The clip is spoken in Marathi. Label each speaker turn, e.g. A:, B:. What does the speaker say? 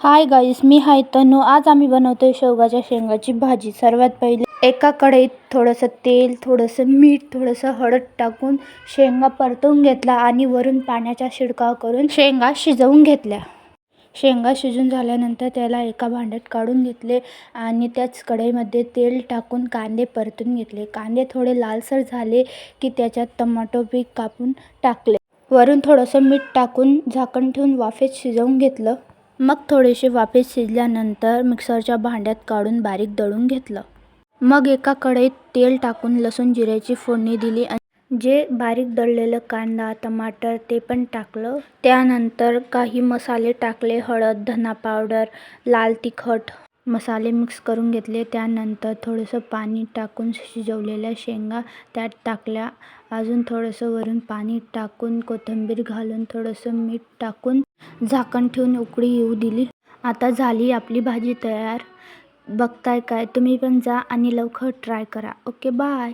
A: हाय गाईस मी हाय तनू. आज आम्ही बनवतोय शेवगाच्या शेंगाची भाजी. सर्वात पहिले एका कढईत थोडंसं तेल थोडंसं मीठ थोडंसं हळद टाकून शेंगा परतवून घेतला आणि वरून पाण्याचा शिडकाव करून शेंगा शिजवून घेतल्या. शेंगा शिजून झाल्यानंतर त्याला एका भांड्यात काढून घेतले आणि त्याच कढईमध्ये तेल टाकून कांदे परतून घेतले. कांदे थोडे लालसर झाले की त्याच्यात टमाटो पीक कापून टाकले. वरून थोडंसं मीठ टाकून झाकण ठेवून वाफेत शिजवून घेतलं. मग थोडेसे वाफे शिजल्यानंतर मिक्सरच्या भांड्यात काढून बारीक दळून घेतलं. मग एका कढईत तेल टाकून लसूण जिऱ्याची फोडणी दिली आणि जे बारीक दळलेलं कांदा टमाटर ते पण टाकलं. त्यानंतर काही मसाले टाकले हळद धना पावडर लाल तिखट मसाले मिक्स करून घेतले. त्यानंतर थोडंसं पाणी टाकून शिजवलेल्या शेंगा त्यात टाकल्या. अजून थोडंसं वरून पाणी टाकून कोथिंबीर घालून थोडंसं मीठ टाकून झाकण ठेवून उकळी येऊ दिली. आता झाली आपली भाजी तयार. बघताय काय? तुम्ही पण जा आणि लवकर ट्राय करा. Okay bye